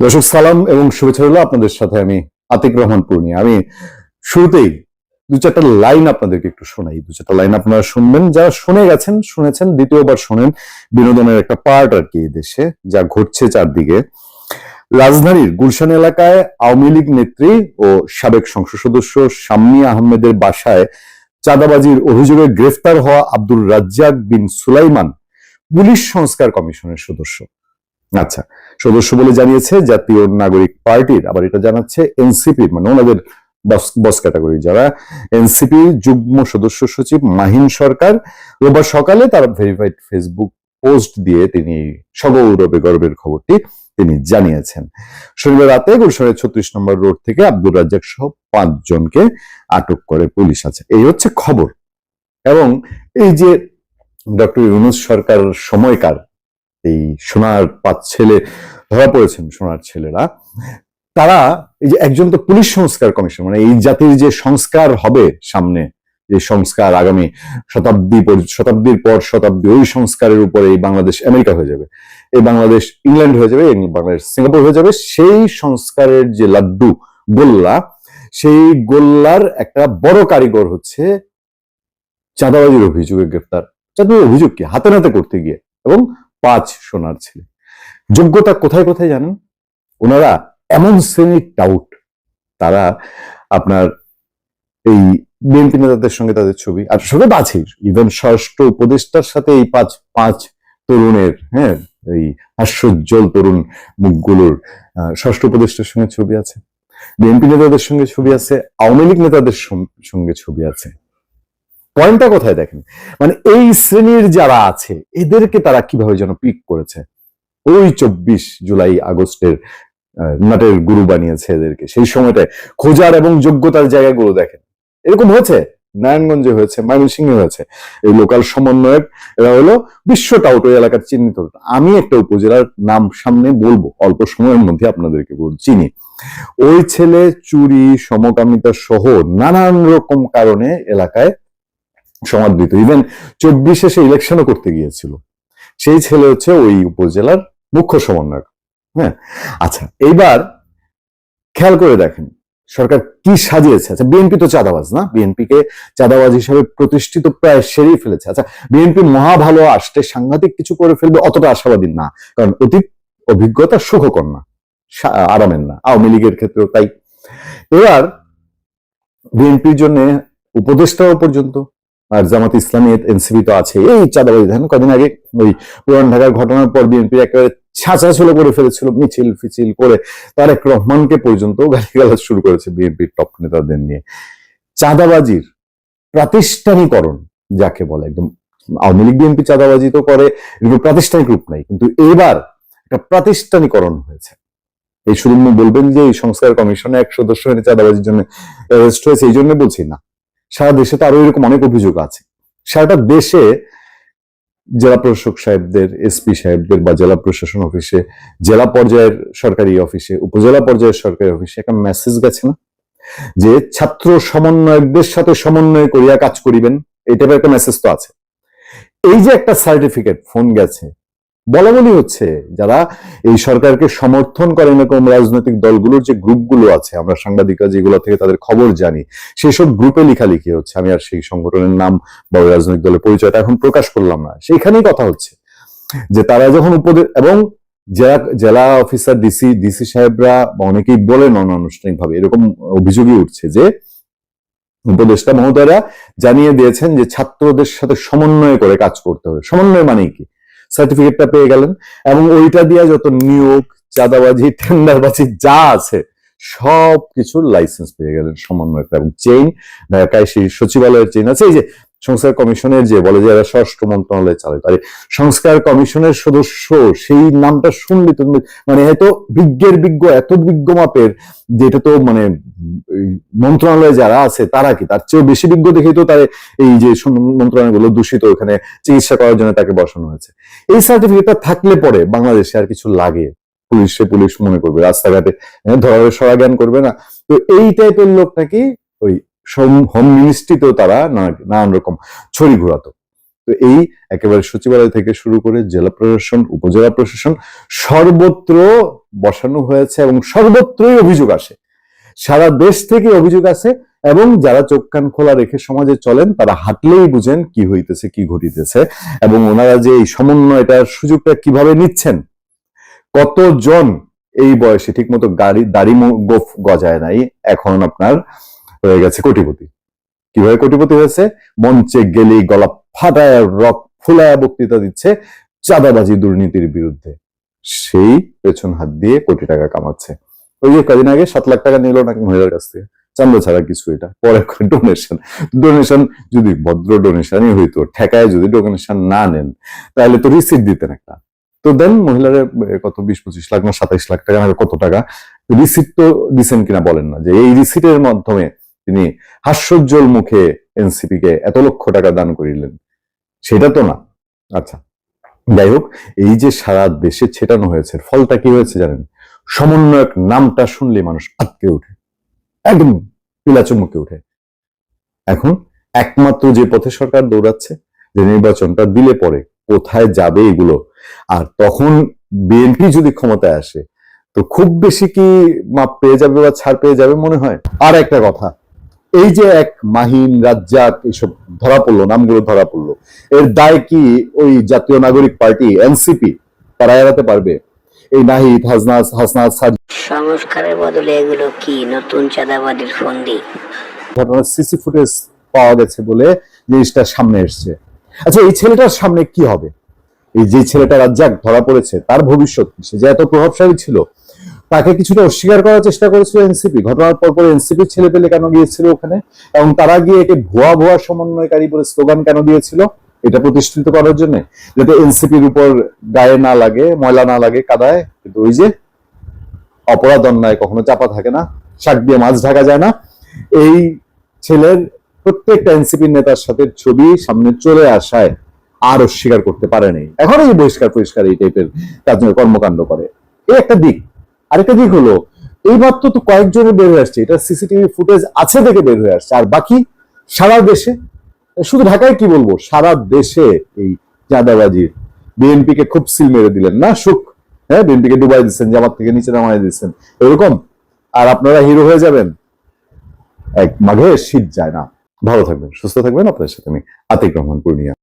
দর্শক, সালাম এবং শুভেচ্ছা হলো আপনাদের সাথে আমি আতিক রহমান পূর্ণি আমি শুরুতেই দু চারটা লাইন আপনাদেরকে একটু শোনাই। দু চারটা লাইন আপনারা শুনবেন, যারা শুনে গেছেন, শুনেছেন, দ্বিতীয়বার শোনেন, বিনোদনের একটা পার্ট আর কি দেশে, যা ঘটছে চারদিকে। রাজধানীর গুলশান এলাকায় আওয়ামী লীগ নেত্রী ও সাবেক সংসদ সদস্য শাম্মী আহমেদের বাসায় চাঁদাবাজির অভিযোগে গ্রেফতার হওয়া আব্দুল রাজ্জাক বিন সুলাইমান, পুলিশ সংস্কার কমিশনের সদস্য। আচ্ছা সদস্য বলে জানিয়েছে জাতীয় নাগরিক পার্টির, আবার এটা জানাচ্ছে এনসিপি মানে ওনাদের বস ক্যাটাগরি যারা। এনসিপি যুগ্ম সদস্য সচিব মাহিন সরকার রোববার সকালে তার ভেরিফাইড ফেসবুক পোস্ট দিয়ে তিনি সগৌরবে গর্বের খবরটি তিনি জানিয়েছেন। শনিবার রাতে গুলশানের ছত্রিশ নম্বর রোড থেকে আব্দুর রাজ্জাক সহ পাঁচজনকে আটক করে পুলিশ আছে। এই হচ্ছে খবর। এবং এই যে ডক্টর ইউনুস সরকার সময়কার এই সোনার পাঁচ ছেলে, ধরা পড়েছেন সোনার ছেলেরা। তারা এই যে একজন তো পুলিশ সংস্কার কমিশন মানে এই জাতির যে সংস্কার হবে সামনে, যে সংস্কার আগামী শতাব্দী শতাব্দীর পর শতাব্দী, ওই সংস্কারের উপরে এই বাংলাদেশ আমেরিকা হয়ে যাবে, এই বাংলাদেশ ইংল্যান্ড হয়ে যাবে বাংলাদেশ সিঙ্গাপুর হয়ে যাবে, সেই সংস্কারের যে লাড্ডু গোল্লা, সেই গোল্লার একটা বড় কারিগর হচ্ছে চাঁদাবাজির অভিযোগে গ্রেফতার চাঁদাবাজির অভিযোগ কি? হাতে নাতে করতে গিয়ে। এবং পাঁচ সোনার ছেলে। যোগ্যতা কোথায় কোথায় জানেন? ওনারা এমন শ্রেণির টাউট তারা আপনার এই বিএনপি নেতাদের সঙ্গে তাদের ছবি। আর সঙ্গে আছে ইভেন ষষ্ঠ উপদেষ্টার সাথে এই পাঁচ পাঁচ তরুণের হ্যাঁ এই হাস্যোজ্জ্বল তরুণ মুখগুলোর ষষ্ঠ উপদেষ্টার সঙ্গে ছবি আছে। বিএনপি নেতাদের সঙ্গে ছবি আছে, আওয়ামী লীগ নেতাদের সঙ্গে ছবি আছে। পয়েন্টটা কোথায় দেখেন? মানে এই শ্রেণির যারা আছে, এদেরকে তারা কীভাবে যেন পিক করেছে? ওই চব্বিশ জুলাই আগস্টের নাটের গুরু বানিয়েছে এদেরকে। সেই সময়টায় খোঁজার এবং যোগ্যতার জায়গাগুলো দেখেন। এরকম হয়েছে? নারায়ণগঞ্জে হয়েছে, ময়মনসিংহে হয়েছে। এই লোকাল সমন্বয়ক, এরা হলো বিশ্ব টাউট ওই এলাকার চিহ্নিত আমি একটা উপজেলার নাম সামনে বলব, অল্প সময়ের মধ্যে আপনাদেরকে চিনি। ওই ছেলে চুরি, সমকামিতা সহ নানান রকম কারণে এলাকায় সমাদৃত। ইভেন চব্বিশে সে ইলেকশনও করতে গিয়েছিল। সেই ছেলে হচ্ছে ওই উপজেলার মুখ্য সমন্বয়ক। হ্যাঁ? আচ্ছা এইবার খেয়াল করে দেখেন, সরকার কি সাজিয়েছে। আচ্ছা বিএনপি তো চাঁদাবাজ না? বিএনপি কে চাঁদাবাজ হিসাবে প্রতিষ্ঠিত প্রায় সেরেই ফেলেছে। আচ্ছা বিএনপি মহা ভালো আসতে সাংঘাতিক কিছু করে ফেলবে অতটা আশাবাদী না। কারণ অতীত অভিজ্ঞতা সুখকর না আরামের না। আওয়ামী লীগের ক্ষেত্রেও তাই। এবার বিএনপির জন্য উপদেষ্টাও পর্যন্ত আর জামাত ইসলামী এনসিপি তো আছে এই চাঁদাবাজি, দেখেন কদিন আগে ওই পুরান ঢাকার ঘটনার পর বিএনপি একেবারে ছাঁচা ছিল করে ফেলেছিল, মিছিল ফিছিল করে। তারেক রহমানকে পর্যন্ত গালিগালাজ শুরু করেছে বিএনপির টপ নেতাদের নিয়ে। চাঁদাবাজির প্রাতিষ্ঠানিকরণ যাকে বলে, একদম আওয়ামী লীগ বিএনপি চাঁদাবাজি তো করে প্রাতিষ্ঠানিক রূপ নাই। কিন্তু এবার একটা প্রাতিষ্ঠানিকরণ হয়েছে। এই শুধু বলবেন যে এই সংস্কার কমিশনে এক সদস্য চাঁদাবাজির জন্য অ্যারেস্ট হয়েছে, এই জন্য বলছি না। সারা দেশে তো আরও এরকম অনেক অভিযোগ আছে। সারাটা দেশে জেলা প্রশাসক সাহেবদের এসপি সাহেবদের বা জেলা প্রশাসন অফিসে, জেলা পর্যায়ের সরকারি অফিসে, উপজেলা পর্যায়ের সরকারি অফিসে একটা মেসেজ গেছে না? যে ছাত্র সমন্বয়কদের সাথে সমন্বয় করিয়া কাজ করিবেন এই টাইপের একটা মেসেজ তো আছে। এই যে একটা সার্টিফিকেট ফোন গেছে বলা বলি হচ্ছে যারা এই সরকারকে সমর্থন করেন এরকম রাজনৈতিক দলগুলোর যে গ্রুপগুলো আছে, আমরা সাংবাদিকরা যেগুলো থেকে তাদের খবর জানি সেই সব গ্রুপে লেখালেখি হচ্ছে। আমি আর সেই সংগঠনের নাম বা রাজনৈতিক দলের পরিচয়টা এখন প্রকাশ করলাম না। সেইখানেই কথা হচ্ছে যে তারা যখন উপদেশ এবং জেলা জেলা অফিসার, ডিসি ডিসি সাহেবরা অনেকেই বলেন অনানুষ্ঠানিক ভাবে এরকম অভিযোগই উঠছে যে উপদেষ্টা মহোদয়রা জানিয়ে দিয়েছেন যে ছাত্রদের সাথে সমন্বয় করে কাজ করতে হবে। সমন্বয় মানে কি? সার্টিফিকেটটা পেয়ে গেলেন। এবং ওইটা দিয়ে যত নিয়োগ, চাঁদাবাজি, টেন্ডারবাজি যা আছে সব কিছুর লাইসেন্স পেয়ে গেলেন সমন্বয়করা। এবং চেইন সেই সচিবালয়ের চেইন আছে, এই যে সংস্কার কমিশনের যে বলে যে এরা স্বরাষ্ট্র মন্ত্রণালয় চালায় আরে সংস্কার কমিশনের সদস্য সেই নামটা শুনলে তুমি মানে এত বিজ্ঞের বিজ্ঞ এত বিজ্ঞ মাপের যেটা তো মানে মন্ত্রণালয়ে যারা আছে তারা কি? তার চেয়েও বেশি বিজ্ঞ দেখেই তো তার এই যে মন্ত্রণালয়গুলো দূষিত ওখানে চিকিৎসা করার জন্য তাকে বসানো হয়েছে। এই সার্টিফিকেটটা থাকলে পরে বাংলাদেশে আর কিছু লাগে? পুলিশে পুলিশ মনে করবে রাস্তাঘাটে হ্যাঁ, ধরার সরা জ্ঞান করবে না। তো এই টাইপের লোক নাকি ওই হোম মিনিস্ট্রিতেও তারা নানান রকম ছড়ি ঘোরাতো। তো এই একেবারে সচিবালয় থেকে শুরু করে জেলা প্রশাসন, উপজেলা প্রশাসন সর্বত্র বসানো হয়েছে এবং সর্বত্রই অভিযোগ আসে। সারা দেশ থেকে অভিযোগ আছে এবং যারা চোখ কান খোলা রেখে সমাজে চলেন, তারা হাঁটলেই বুঝেন কি হইতেছে, কি ঘটিতেছে এবং ওনারা যে এই সমন্বয়টার সুযোগটা কীভাবে নিচ্ছেন। কতজন এই বয়সে ঠিকমতো গাড়ি, দাড়ি গজায় নাই, এখন আপনার হয়ে গেছে কোটিপতি। কীভাবে কোটিপতি হয়েছে? মঞ্চে গেলেই গলা ফাটায় রক ফুলায় বক্তৃতা দিচ্ছে চাঁদাবাজি দুর্নীতির বিরুদ্ধে। সেই পেছন হাত দিয়ে কোটি টাকা কামাচ্ছে। ওই যে কদিন আগে সাত লাখ টাকা নিল নাকি মহিলার কাছ থেকে। চান্দা ছাড়া কিছু এটা পরে ডোনেশন ডোনেশন যদি ভদ্র ডোনেশনই হইতো, ঠেকায় যদি ডোনেশন না নেন, তাহলে তো রিসিপ্ট দিতেন একটা। তো দেন মহিলারা কত, বিশ, পঁচিশ লাখ না সাতাইশ লাখ টাকা না কত টাকা? রিসিপ্ট তো দিচ্ছেন কিনা বলেন না যে এই রিসিপ্টের মাধ্যমে তিনি হাস্যোজ্জ্বল মুখে এনসিপি কে এত লক্ষ টাকা দান করিলেন। সেটা তো না। আচ্ছা যাই হোক, এই যে সারা দেশে ছেটানো হয়েছে ফলটা কি হয়েছে জানেন? সমন্বয়ক নামটা শুনলে মানুষ আটকে ওঠে। একদম পিলাচমুকে ওঠে। এখন একমাত্র যে পথে সরকার দৌড়াচ্ছে, যে নির্বাচনটা দিলে পরে কোথায় যাবে এগুলো? আর তখন বিএনপি যদি ক্ষমতায় আসে, তো খুব বেশি কি মাপ পেয়ে যাবে বা ছাড় পেয়ে যাবে মনে হয়? আর একটা কথা এই যে এক মাহিন রাজ্জাক এইসব ধরা পড়ল নামগুলো ধরা পড়ল এর দায় কি ওই জাতীয় নাগরিক পার্টি এনসিপি তারা এড়াতে পারবে? এই নাহিদ হাসনাস হাসনাস সংস্কারের বদলে এগুলো কি? নতুন চাঁদাবাদের ফন্দি। ঘটনার সিসি ফুটেজ পাওয়া গেছে বলে জিনিসটা সামনে এসছে। আচ্ছা এই ছেলেটার সামনে কি হবে? এই যে ছেলেটা রাজ্জাক ধরা পড়েছে তার ভবিষ্যৎ কি? সে যে এত প্রভাবশালী ছিল তাকে কিছুটা অস্বীকার করার চেষ্টা করেছিল এনসিপি। ঘটনার পর পর এনসিপি ছেলে পেলে কেন গিয়েছিল ওখানে? এবং তারা গিয়ে একে ভুয়া ভুয়া সমন্বয়কারী বলে স্লোগান কেন দিয়েছিল? এটা প্রতিষ্ঠিত করার জন্য। যাতে এনসিপির উপর গায়ে না লাগে, ময়লা না লাগে কাদায়, কিন্তু ওই যে অপরাধ অন্যায় কখনো চাপা থাকে না, শাক দিয়ে মাছ ঢাকা যায় না। এই ছেলের প্রত্যেকটা এনসিপি নেতার সাথে ছবি সামনে চলে আসায় আর অস্বীকার করতে পারেনি। এখন এই বহিষ্কার পরিষ্কার এই টাইপের কাজ কর্মকাণ্ড করে। এই একটা দিক। আরেকটা দিক হলো, এইমাত্র তো কয়েকজনের বের হয়ে আসছে, এটা সিসিটিভি ফুটেজ আছে থেকে বের হয়ে আসছে। আর বাকি সারা দেশে, শুধু ঢাকায় কি বলব, সারা দেশে এই চাঁদাবাজির। বিএনপি কে খুব সিল মেরে দিলেন, না সুখ হ্যাঁ বিএনপি কে ডুবাই দিচ্ছেন, জামাত থেকে নিচে নামাই দিচ্ছেন। এরকম? আর আপনারা হিরো হয়ে যাবেন? এক মাঘে শীত যায় না। ভালো থাকবেন, সুস্থ থাকবেন। আপনার সাথে আমি আতিক রহমান পূর্ণিয়া।